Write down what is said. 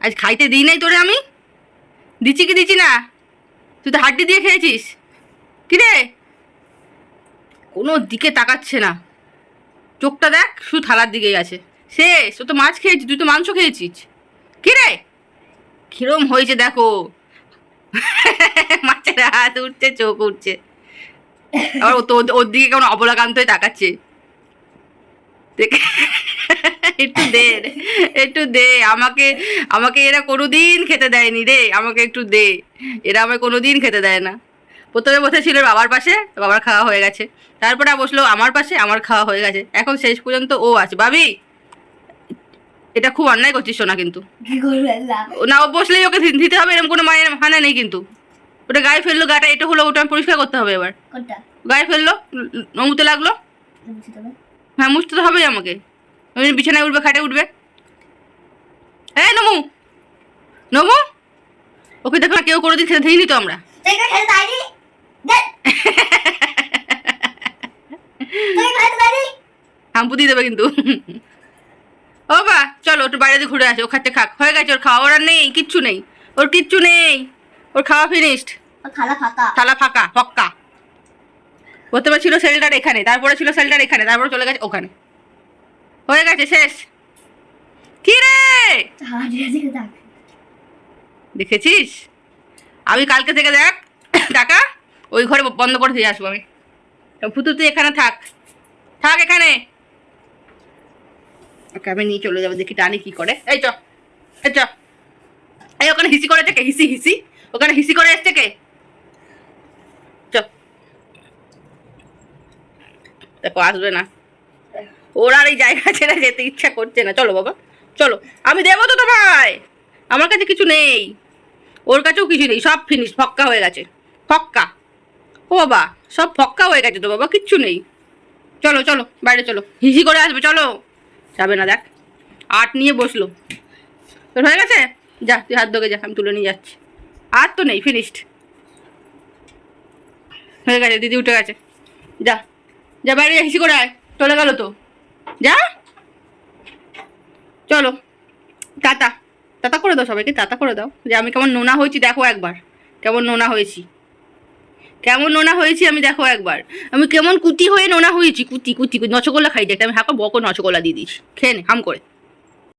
আজ খাইতে দিই নাই তোরে আমি? দিচ্ছি কি দিচ্ছি না? তুই তো হাড্ডি দিয়ে খেয়েছিস। কি রে কোনো দিকে তাকাচ্ছে না। চোখটা দেখ, শুধু থালার দিকেই আছে। শেষ, ও তো মাছ খেয়েছিস, তুই তো মাংস খেয়েছিস। কি রে কিরম হয়েছে দেখো। মাছের হাত উঠছে, চোখ উঠছে। আবার ও তো ওর দিকে কেমন অবলাকান্ত হয়ে তাকাচ্ছে। দেখে একটু দে একটু দে। আমাকে আমাকে এরা কোনোদিন খেতে দেয়নি রে। আমাকে একটু দে। এরা আমায় কোনোদিন খেতে দেয় না। প্রথমে বসেছিল বাবার পাশে বাবার খাওয়া হয়ে গেছে। তারপরে বসল আমার পাশে আমার খাওয়া হয়ে গেছে। এখন শেষ পর্যন্ত ও আছে। ভাবি এটা খুব অন্যায় করছিস না কিন্তু। না ও- বসলেই ওকে দিতে হবে এরকম কোনো মায়ের হানা নেই কিন্তু। ওটা গায়ে ফেলল গাটা এটা হলো ওটা পরিষ্কার করতে হবে এবার। গায়ে ফেলল নমুতে লাগল। হ্যাঁ মুছতে তো হবেই আমাকে। বিছানায় উঠবে খাটে উঠবে। হ্যাঁ নমু নমু ওকে দেখো না কেউ কোনোদিন খেতে দিইনি তো আমরা। হাম্পু দিয়ে দেবে কিন্তু। ও বা চলো একটু বাইরে দিয়ে ঘুরে আসে ও খাচ্ছে খাক। হয়ে গেছে ওর খাওয়া ওর আর নেই কিচ্ছু নেই। ওর কিচ্ছু নেই। ওর খাওয়া ফিনিশড থালা ফাঁকা। থালা ফাঁকা ফক্কা প্রথমে ছিল সেলটার এখানে তারপরে ছিল সেলটার এখানে তারপরে চলে গেছে ওখানে। হয়ে গেছে শেষ। কি রে? দেখেছিস? আমি কালকে থেকে দেখ টাকা ওই ঘরে বন্ধ করে দিয়ে আসব আমি। ফুতু তুই এখানে থাক। থাক এখানে। ওকে আমি নিয়ে চলে যাব দেখি টানি কি করে। এই চ এই চ। এই ওখানে হিসি করেছে কে হিসি হিসি। ওখানে হিসি করে এসছে কে? চ। দেখো আসবে না। ওর আর এই জায়গা ছেড়ে যেতে ইচ্ছা করছে না। চলো বাবা, চলো। আমি দেবো তো তোমায়। আমার কাছে কিছু নেই। ওর কাছেও কিছু নেই। সব ফিনিশ ফক্কা হয়ে গেছে। ফক্কা। ও বাবা, সব ফক্কা হয়ে গেছে তো বাবা, কিচ্ছু নেই। চলো চলো, বাইরে চলো। হিসি করে আসবে, চলো। যাবে না, দেখ। আট নিয়ে বসল। তোর হয়ে গেছে? যা, তুই হাত ধোকে যা, আমি তুলে নিয়ে যাচ্ছি। আর তো নেই ফিনিশড হয়ে গেছে, দিদি উঠে গেছে। যা যা, বাইরে হিসি করে আয়। চলে গেল তো। যা। চলো। টাটা। টাটা করে দাও সবাইকে, টাটা করে দাও। যে আমি কেমন নোনা হয়েছি, দেখো একবার। কেমন নোনা হয়েছি। কেমন নোনা হয়েছি আমি, দেখো একবার। আমি কেমন কুতি হয়ে নোনা হয়েছি। কুতি কুতি নচকোলা খাই, দেখতে আমি হাঁকা বকো নচকোলা দিয়ে দিস খেয়ে নে, হাম করে।